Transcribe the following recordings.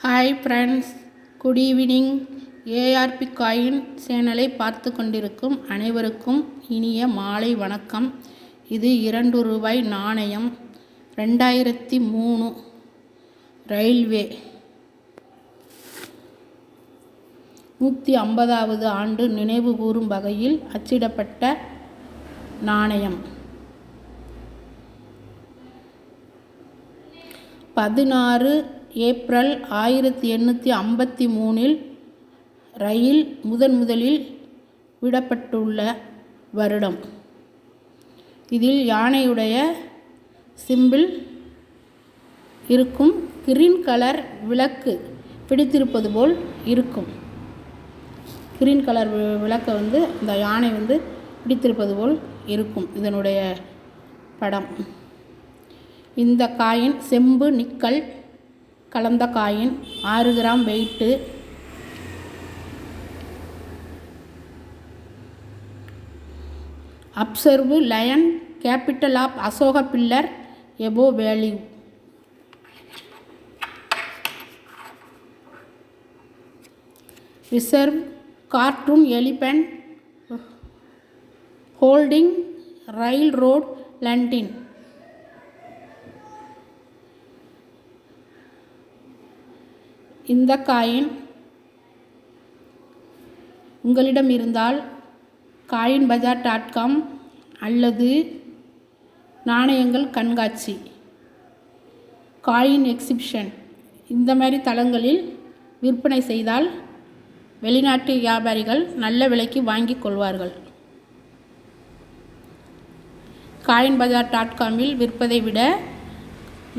Hi friends good evening ARP coin சேனலை பார்த்து கொண்டிருக்கும் அனைவருக்கும் இனிய மாலை வணக்கம். இது இரண்டு ரூபாய் நாணயம். ரெண்டாயிரத்தி மூணு ரயில்வே. நூற்றி ஐம்பதாவது ஆண்டு நினைவு கூறும் வகையில் அச்சிடப்பட்ட நாணயம். பதினாறு ஏப்ரல் ஆயிரத்தி எண்ணூற்றி ஐம்பத்தி மூணில் ரயில் முதன் முதலில் விடப்பட்டுள்ள வருடம். இதில் யானையுடைய சிம்பிள் இருக்கும். கிரீன் கலர் விளக்கு பிடித்திருப்பது போல் இருக்கும். கிரீன் கலர் விளக்கை வந்து இந்த யானை வந்து பிடித்திருப்பது போல் இருக்கும் இதனுடைய படம். இந்த காயின் செம்பு நிக்கல் கலந்த காயின் ஆறு gram weight. Observe lion capital of Ashoka pillar above value. Reverse cartoon elephant holding rail road லண்டின். இந்த காயின் உங்களிடம் இருந்தால் காயின் பஜார் டாட் காம் அல்லது நாணயங்கள் கண்காட்சி காயின் எக்ஸிபிஷன் இந்த மாதிரி தளங்களில் விற்பனை செய்தால் வெளிநாட்டு வியாபாரிகள் நல்ல விலைக்கு வாங்கி கொள்வார்கள். காயின் பஜார் டாட் காமில் விற்பதை விட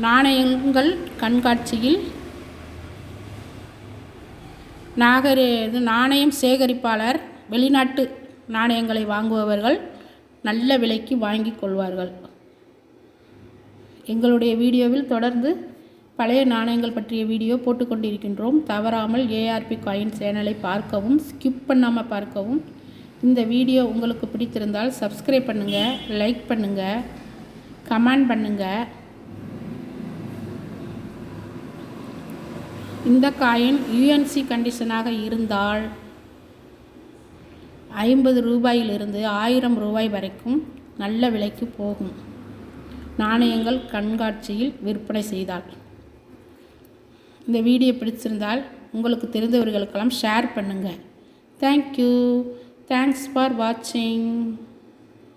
நாணயங்கள் கண்காட்சியில் நாகரி இது நாணயம் சேகரிப்பாளர் வெளிநாட்டு நாணயங்களை வாங்குபவர்கள் நல்ல விலைக்கு வாங்கி கொள்வார்கள். எங்களுடைய வீடியோவில் தொடர்ந்து பழைய நாணயங்கள் பற்றிய வீடியோ போட்டுக்கொண்டிருக்கின்றோம் தவறாமல் ஏஆர்பி காயின் சேனலை பார்க்கவும் ஸ்கிப் பண்ணாமல் பார்க்கவும். இந்த வீடியோ உங்களுக்கு பிடித்திருந்தால் சப்ஸ்கிரைப் பண்ணுங்கள் லைக் பண்ணுங்கள் கமெண்ட் பண்ணுங்கள் இந்த காயின் யூஎன்சி கண்டிஷனாக இருந்தால் ஐம்பது ரூபாயிலிருந்து ஆயிரம் ரூபாய் வரைக்கும் நல்ல விலைக்கு போகும். நாணயங்கள் கண்காட்சியில் விற்பனை செய்தால். இந்த வீடியோ பிடிச்சிருந்தால் உங்களுக்கு தெரிந்தவர்களுக்கெல்லாம் ஷேர் பண்ணுங்கள் தேங்க்யூ தேங்க்ஸ் ஃபார் வாட்சிங்